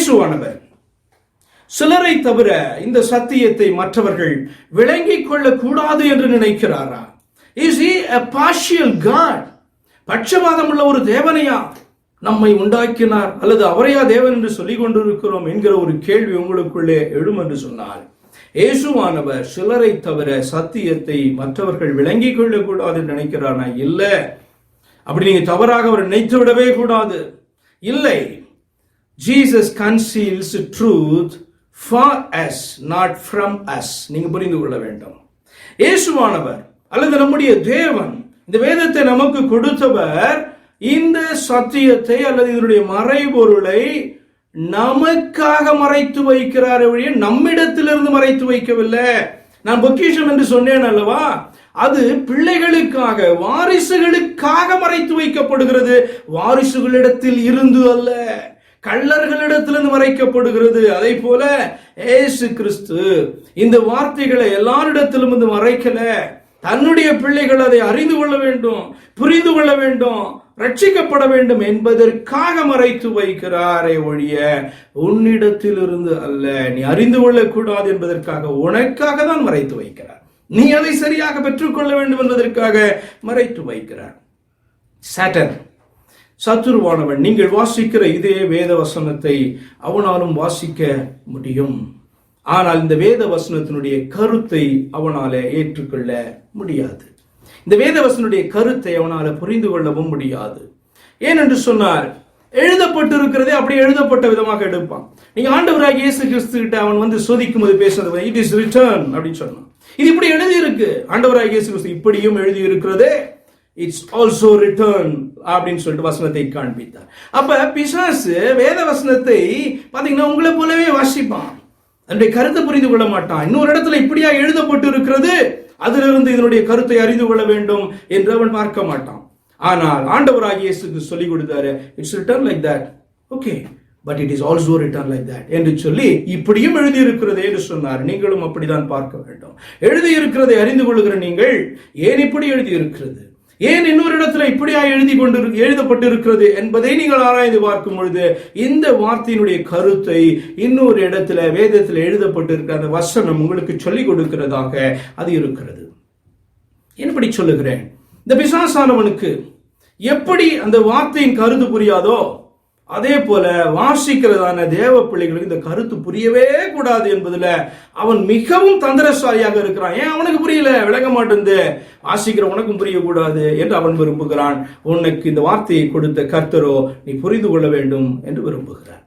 இயேசுவானவர். சிலரை தவிர இந்த சத்தியத்தை மற்றவர்கள் விளங்கிக் கொள்ளக்கூடாது என்று நினைக்கிறாரா? Is he a partial God பட்சபாதம் உள்ள ஒரு தேவனையா? நம்மை உண்டாக்கினார் அல்லது அவரையா தேவன் என்று சொல்லிக் கொண்டிருக்கிறோம் என்கிற ஒரு கேள்வி உங்களுக்குள்ளே எழும் என்று சொன்னார் இயேசுவானவர் சிலரை தவிர சத்தியத்தை மற்றவர்கள் விளங்கிக் கொள்ளக்கூடாது நினைக்கிறானா இல்லை. அப்படி நீங்க தவறாக அவர் நினைத்து விடவே கூடாது. இல்லை. Jesus conceals truth for us not from us நீங்க புரிந்து கொள்ள வேண்டும். இயேசுவானவர் அல்லது நம்முடைய தேவன் இந்த வேதத்தை நமக்கு கொடுத்தவர் இந்த சத்தியத்தை அல்லது இதனுடைய மறைபொருளை நமக்காக மறைத்து வைக்கிறார் வழியே நம்மிடத்திலிருந்து மறைத்து வைக்கவில்லை. நான் பொக்கிஷம் என்று சொன்னேன் அல்லவா? அது பிள்ளைகளுக்காக வாரிசுகளுக்காக மறைத்து வைக்கப்படுகிறது. வாரிசுகளிடத்தில் இருந்து அல்ல. கள்ளர்களிடத்திலிருந்து மறைக்கப்படுகிறது. அதே போல ஏசு கிறிஸ்து இந்த வார்த்தைகளை எல்லாரிடத்திலும் வந்து மறைக்கல. தன்னுடைய பிள்ளைகள் அதை அறிந்து கொள்ள வேண்டும் புரிந்து கொள்ள வேண்டும் ரட்சிக்கப்பட வேண்டும் என்பதற்காக மறைத்து வைக்கிறாரே ஒழிய உன்னிடத்திலிருந்து அல்ல. நீ அறிந்து கொள்ளக்கூடாது என்பதற்காக உனக்காக தான் மறைத்து வைக்கிறார். நீ அதை சரியாக பெற்றுக்கொள்ள வேண்டும் என்பதற்காக மறைத்து வைக்கிறார். சாட்டர் சத்துருவானவன். நீங்கள் வாசிக்கிற இதே வேத வசனத்தை அவனாலும் வாசிக்க முடியும். ஆனால் இந்த வேத வசனத்தினுடைய கருத்தை அவனால ஏற்றுக்கொள்ள முடியாது. இந்த வேத வசனுடைய கருத்தை அவனால புரிந்து கொள்ளவும் முடியாது. ஏனென்று சொன்னார் எழுதப்பட்டிருக்கிறதே அப்படியே எழுதப்பட்ட விதமாக எடுப்பான். நீங்க ஆண்டவராக இயேசு கிறிஸ்து கிட்ட அவன் வந்து சோதிக்கும் போது பேசுறது இட் இஸ் ரிட்டர்ன் அப்படின்னு சொன்னான். இது இப்படி எழுதியிருக்கு. ஆண்டவராக இயேசு கிறிஸ்து இப்படியும் எழுதி இருக்கிறதே இட்ஸ் ஆல்சோ ரிட்டர்ன் அப்படின்னு சொல்லிட்டு வசனத்தை காண்பித்தார். அப்ப பிசாசு வேத வசனத்தை பாத்தீங்கன்னா உங்களை போலவே வாசிப்பான். அதனுடைய கருத்தை புரிந்து கொள்ள மாட்டான். இன்னொரு இடத்துல இப்படியா எழுதப்பட்டு இருக்கிறது அதிலிருந்து இதனுடைய கருத்தை அறிந்து கொள்ள வேண்டும் என்று அவன் பார்க்க மாட்டான். ஆனால் ஆண்டவராகிய இயேசுக்கு சொல்லிக் கொடுத்தாரு it's written like that okay but it is also written like that என்று சொல்லி இப்படியும் எழுதியிருக்கிறது என்று சொன்னார். நீங்களும் அப்படிதான் பார்க்க வேண்டும். எழுதியிருக்கிறதை அறிந்து கொள்கிற நீங்கள் ஏன் இப்படி எழுதியிருக்கிறது? ஏன் இன்னொரு இடத்துல இப்படியா எழுதி கொண்டு எழுதப்பட்டிருக்கிறது என்பதை நீங்கள் ஆராய்ந்து பார்க்கும் பொழுது இந்த வார்த்தையினுடைய கருத்தை இன்னொரு இடத்துல வேதத்தில் எழுதப்பட்டிருக்கிற அந்த வசனம் உங்களுக்கு சொல்லிக் கொடுக்கிறதாக அது இருக்கிறது. எப்படி சொல்லுகிறேன்? இந்த பிசாசானவனுக்கு எப்படி அந்த வார்த்தையின் கருத்து புரியாதோ அதே போல வாசிக்கிறதான தேவ பிள்ளைகளுக்கு இந்த கருத்து புரியவே கூடாது என்பதுல அவன் மிகவும் தந்திரசாலியாக இருக்கிறான். ஏன் அவனுக்கு புரியல? விளங்க மாட்டேந்து வாசிக்கிற உனக்கும் புரியக்கூடாது என்று அவன் விரும்புகிறான். உனக்கு இந்த வார்த்தையை கொடுத்த கர்த்தரோ நீ புரிந்து கொள்ள வேண்டும் என்று விரும்புகிறான்